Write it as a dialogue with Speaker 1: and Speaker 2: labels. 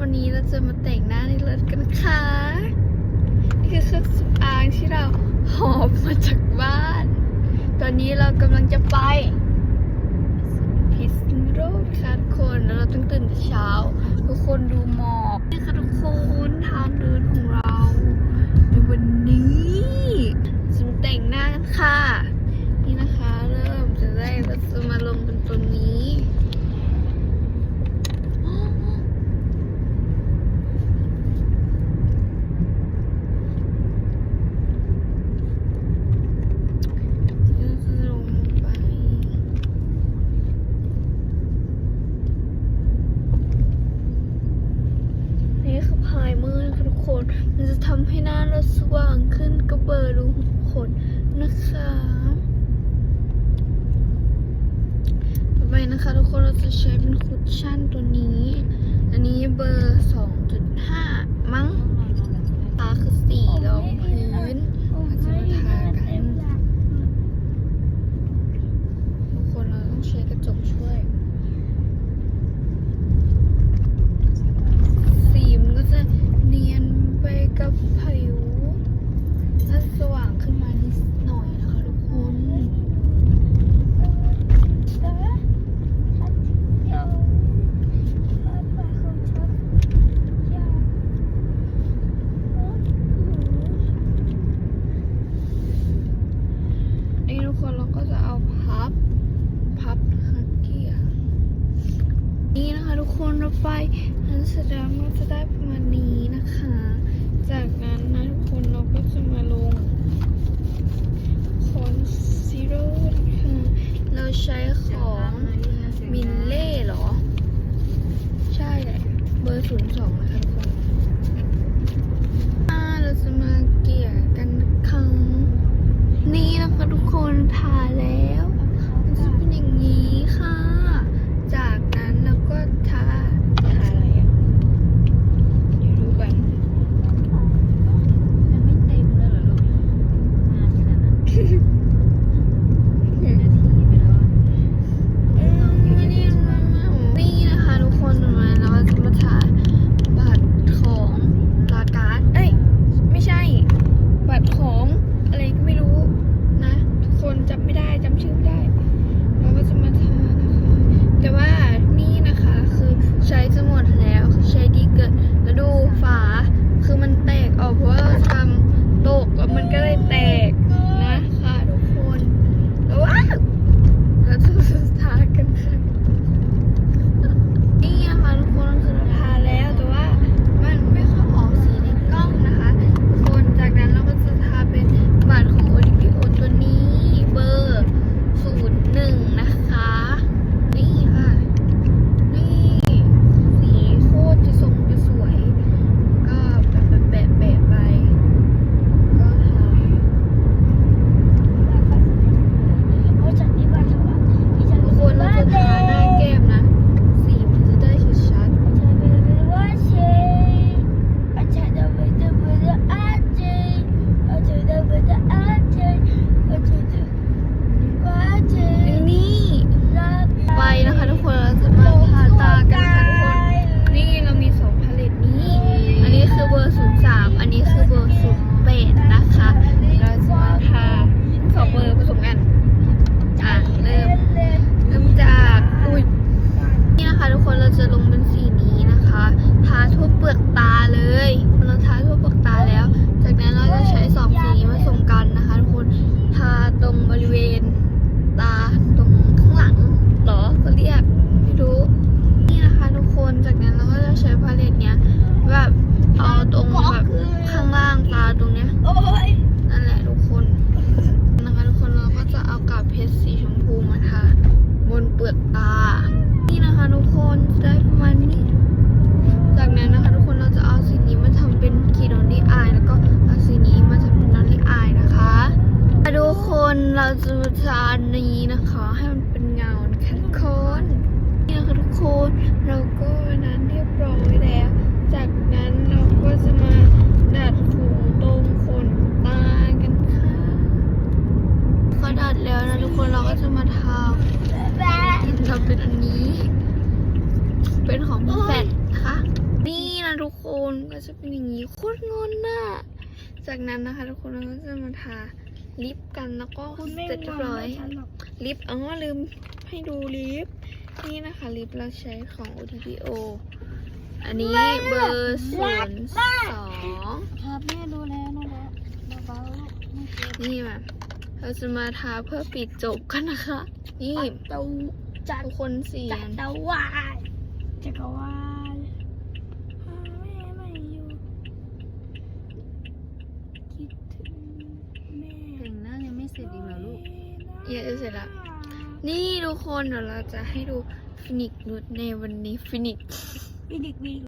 Speaker 1: วันนี้เราจะมาแต่งหน้าในรถกันค่ะนี่คือเครื่องสำอางที่เราหอบมาจากบ้าน ตอนนี้เรากำลังจะไปพิษณุโลกค่ะทุกคนแล้วเราต้องตื่นแต่เช้า ทุกคนดูหมอกคนทางเดินของเราในวันนี้จะมาแต่งหน้ากันค่ะ นี่นะคะ เริ่มจะได้เราจะมาลงเป็นตัวนี้ เราจะลงไป นี่คือพายมือนะคะทุกคน มันจะทำให้หน้าเราสว่างขึ้นก็เบอร์รูขุมขนนะคะ ต่อไปนะคะทุกคนเราจะใช้เป็นคุชชั่นตัวนี้ อันนี้เบอร์ 2.5 มั้ง ตาคือสีรองพื้นเราจะมาทากัน ทุกคนเราต้องใช้กระจกช่วย สีมันก็จะเนียนไปกับผิวและสว่างขึ้นมานิดหน่อยนะคะทุกคน นี่ทุก คนเราก็จะเอาพับ พับนะคะเกียร์นี่นะคะทุกคนราไปนั้นแสดงว่าจะได้ประมาณนี้นะคะ จากนั้นนะทุกคนเราก็จะมาลงคอนซีลเลอร์นะคะเราใช้ของมินเล่เหรอ ใช่แหละเบอร์ศูนย์สองนะคะทุกคนอ่าเราจะมาเกียกันนะคะ นี่นะคะทุกคนทาแล้วมันจะเป็นอย่างนี้ค่ะ จากนั้นเราก็ทาทาอะไรอะเดี๋ยวดูกัน
Speaker 2: ยังไม่เต็มเลยเหรอลูกนานขนาดนั้นนาทีไปแล้ว
Speaker 1: อืมนี่นี่นะคะทุกคนมาเราจะมาถ่ายบัตรของลาการ์ดเอ้ย ไม่ใช่ บัตรของอะไรก็ไม่รู้นะ ทุกคนจำไม่ได้จำชื่อไม่ได้ เราก็จะมาทานะคะ แต่ ว่า แล้วนะทุกคนเราก็จะมาทา
Speaker 3: กิน
Speaker 1: เราเป็นอันนี้ เป็นของแฟดนะคะ นี่นะทุกคนก็จะเป็นอย่างนี้โคตรงอนน่ะจากนั้นนะคะ ทุกคนเราก็จะมาทาลิปกันแล้วก็เสร็จเรียบร้อย ลิปอ๋อลืมให้ดูลิป นี่นะคะลิปเราใช้ของ OTPO อันนี้เบอร์ศูนย์สอง
Speaker 3: ครับแม่ดูแลนะเบาๆนี่แบ
Speaker 1: บ เราจะมาทาเพื่อปิดจบกันนะคะ นี่
Speaker 3: ตูจัด
Speaker 1: ทุกคนเสีย
Speaker 3: จั
Speaker 1: ง
Speaker 3: กรวาลจักรวาลหาแม่ไม่อยู่คิดถึงแม่
Speaker 2: แต่งหน้ายังไม่เสร็จอีกเหรอลูก
Speaker 1: เยอะเสร็จแล้วนี่ทุกคนเดี๋ยวเราจะให้ดูฟินิกนุดในวันนี้ฟินิก
Speaker 3: วิดิกวิดิก